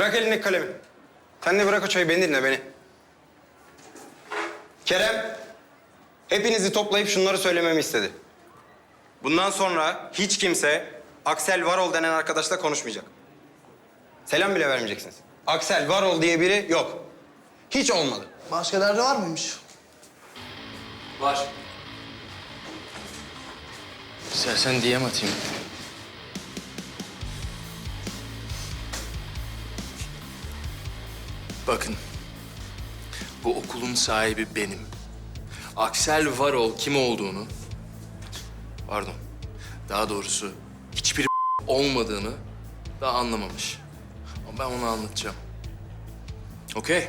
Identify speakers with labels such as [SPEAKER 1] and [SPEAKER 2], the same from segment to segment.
[SPEAKER 1] Bırak elindeki kalemi. Sen de bırak o çayı, beni dinle beni. Kerem, hepinizi toplayıp şunları söylememi istedi. Bundan sonra hiç kimse Aksel Varol denen arkadaşla konuşmayacak. Selam bile vermeyeceksiniz. Aksel Varol diye biri yok. Hiç olmadı.
[SPEAKER 2] Başka derdi var mıymış?
[SPEAKER 3] Var. İstersen diyem atayım. Bakın. Bu okulun sahibi benim. Aksel Varol kim olduğunu... Pardon. Daha doğrusu hiçbir olmadığını daha anlamamış. Ama ben onu anlatacağım. Okey.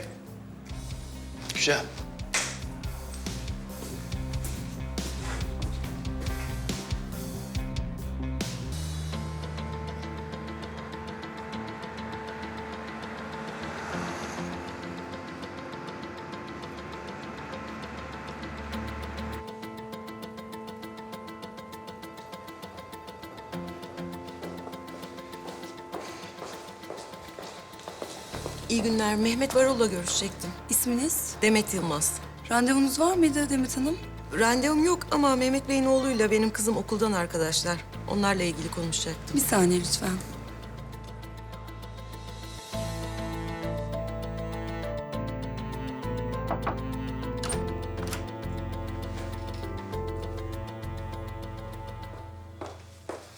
[SPEAKER 2] Güzel.
[SPEAKER 4] İyi günler. Mehmet Varol'la görüşecektim.
[SPEAKER 5] İsminiz?
[SPEAKER 4] Demet Yılmaz.
[SPEAKER 5] Randevunuz var mıydı Demet Hanım?
[SPEAKER 4] Randevum yok ama Mehmet Bey'in oğluyla benim kızım okuldan arkadaşlar. Onlarla ilgili konuşacaktım.
[SPEAKER 5] Bir saniye lütfen.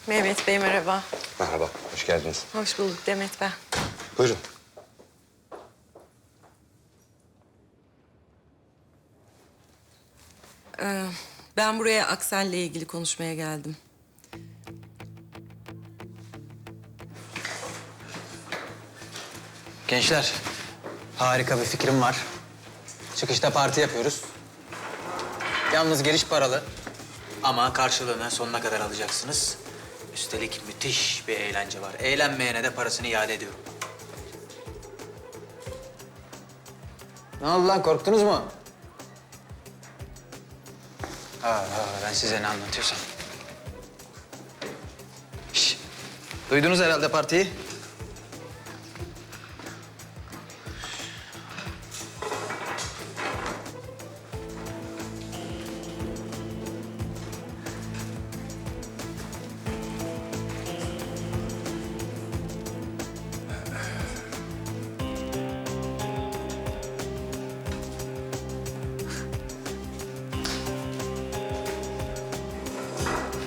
[SPEAKER 4] Mehmet Bey merhaba.
[SPEAKER 1] Merhaba, hoş geldiniz.
[SPEAKER 4] Hoş bulduk Demet ben.
[SPEAKER 1] Buyurun.
[SPEAKER 4] Ben buraya Aksel'le ilgili konuşmaya geldim.
[SPEAKER 6] Gençler, harika bir fikrim var. Çıkışta parti yapıyoruz. Yalnız giriş paralı. Ama karşılığını sonuna kadar alacaksınız. Üstelik müthiş bir eğlence var. Eğlenmeyene de parasını iade ediyorum. Ne oldu lan, korktunuz mu? Aa, aa, ben size ne anlatıyorsam. Şş, duydunuz herhalde partiyi.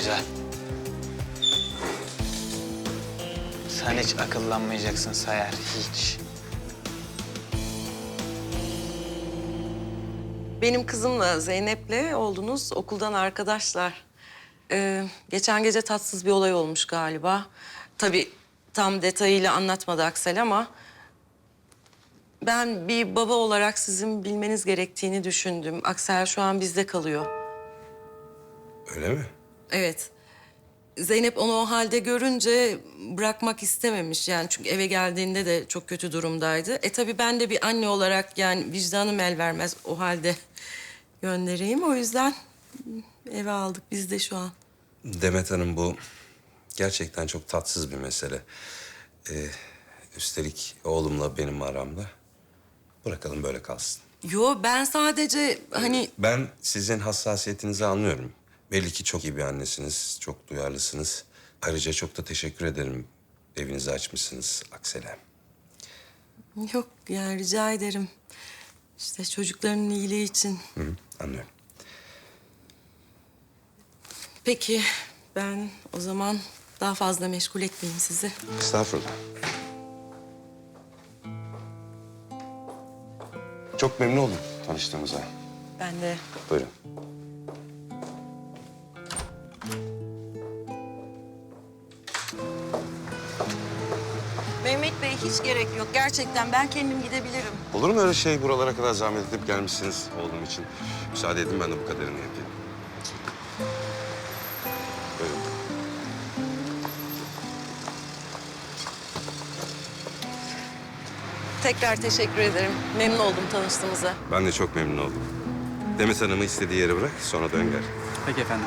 [SPEAKER 6] Güzel. Sen hiç akıllanmayacaksın Sayar, hiç.
[SPEAKER 4] Benim kızımla Zeynep'le oldunuz okuldan arkadaşlar. Ee, geçen gece tatsız bir olay olmuş galiba. Tabii tam detayıyla anlatmadı Aksel ama... Ben bir baba olarak sizin bilmeniz gerektiğini düşündüm. Aksel şu an bizde kalıyor.
[SPEAKER 1] Öyle mi?
[SPEAKER 4] Evet. Zeynep onu o halde görünce bırakmak istememiş yani çünkü eve geldiğinde de çok kötü durumdaydı. E tabii ben de bir anne olarak yani vicdanım el vermez o halde göndereyim. O yüzden eve aldık biz de şu an.
[SPEAKER 7] Demet Hanım bu gerçekten çok tatsız bir mesele. Ee, üstelik oğlumla benim aramda. Bırakalım böyle kalsın.
[SPEAKER 4] Yo ben sadece hani
[SPEAKER 7] Ben sizin hassasiyetinizi anlıyorum. Belli ki çok iyi bir annesiniz, çok duyarlısınız. Ayrıca çok da teşekkür ederim. Evinizi açmışsınız Aksel'e.
[SPEAKER 4] yok yani rica ederim. İşte çocukların iyiliği için.
[SPEAKER 7] Hı, hı, anlıyorum.
[SPEAKER 4] Peki ben o zaman daha fazla meşgul etmeyeyim sizi.
[SPEAKER 7] Estağfurullah. Çok memnun oldum tanıştığımıza.
[SPEAKER 4] Ben de
[SPEAKER 7] Buyurun.
[SPEAKER 4] Hiç gerek yok. Gerçekten ben kendim gidebilirim.
[SPEAKER 7] Olur mu öyle şey? Buralara kadar zahmet edip gelmişsiniz oğlum için. Müsaade edin ben de bu kadarını yapayım. Buyurun.
[SPEAKER 4] Tekrar teşekkür ederim. Memnun oldum tanıştığımıza.
[SPEAKER 7] Ben de çok memnun oldum. Demet Hanım'ı istediği yere bırak, sonra dön gel.
[SPEAKER 6] Peki efendim.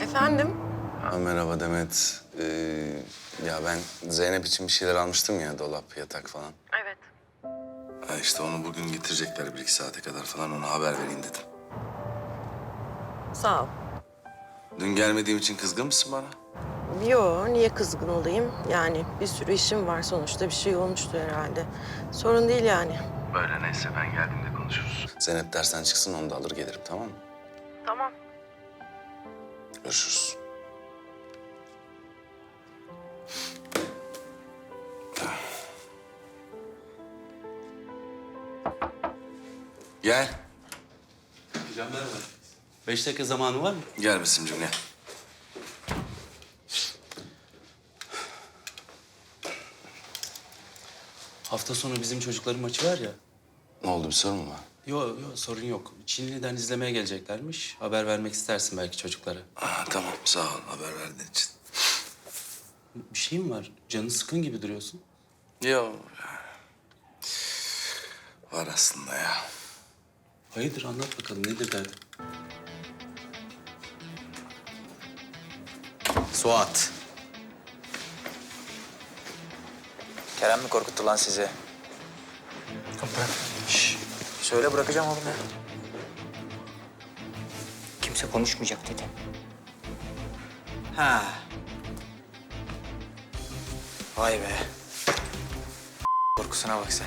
[SPEAKER 6] Efendim?
[SPEAKER 8] Ha, merhaba Demet. Ee, ya ben Zeynep için bir şeyler almıştım ya dolap, yatak falan.
[SPEAKER 4] Evet.
[SPEAKER 8] Ha işte onu bugün getirecekler bir iki saate kadar falan ona haber vereyim dedim.
[SPEAKER 4] Sağ ol.
[SPEAKER 8] Dün gelmediğim için kızgın mısın bana?
[SPEAKER 4] Yo, niye kızgın olayım? Yani bir sürü işim var sonuçta. Bir şey olmuştu herhalde. Sorun değil yani.
[SPEAKER 8] Böyle neyse ben geldiğimde konuşuruz. Zeynep dersten çıksın onu da alır gelirim tamam mı?
[SPEAKER 4] Tamam.
[SPEAKER 8] Görüşürüz. Gel.
[SPEAKER 9] Hocam merhaba. Beş dakika zamanı var mı?
[SPEAKER 8] Gel Besim'cim gel.
[SPEAKER 9] Hafta sonu bizim çocukların maçı var ya.
[SPEAKER 8] Ne oldu bir sorun mu var?
[SPEAKER 9] Yok yok sorun yok. Çinli'den izlemeye geleceklermiş. Haber vermek istersin belki çocuklara.
[SPEAKER 8] Aa, tamam sağ ol haber verdiğin için.
[SPEAKER 9] Bir şey mi var? Canın sıkın gibi duruyorsun.
[SPEAKER 8] Yok. Var aslında ya.
[SPEAKER 9] Hayırdır anlat bakalım nedir derdin?
[SPEAKER 6] Suat. Kerem mi korkuttu lan sizi? Bırak. Söyle bırakacağım oğlum ya.
[SPEAKER 10] Kimse konuşmayacak dedi.
[SPEAKER 6] Ha. Vay be. Korkusuna bak sen.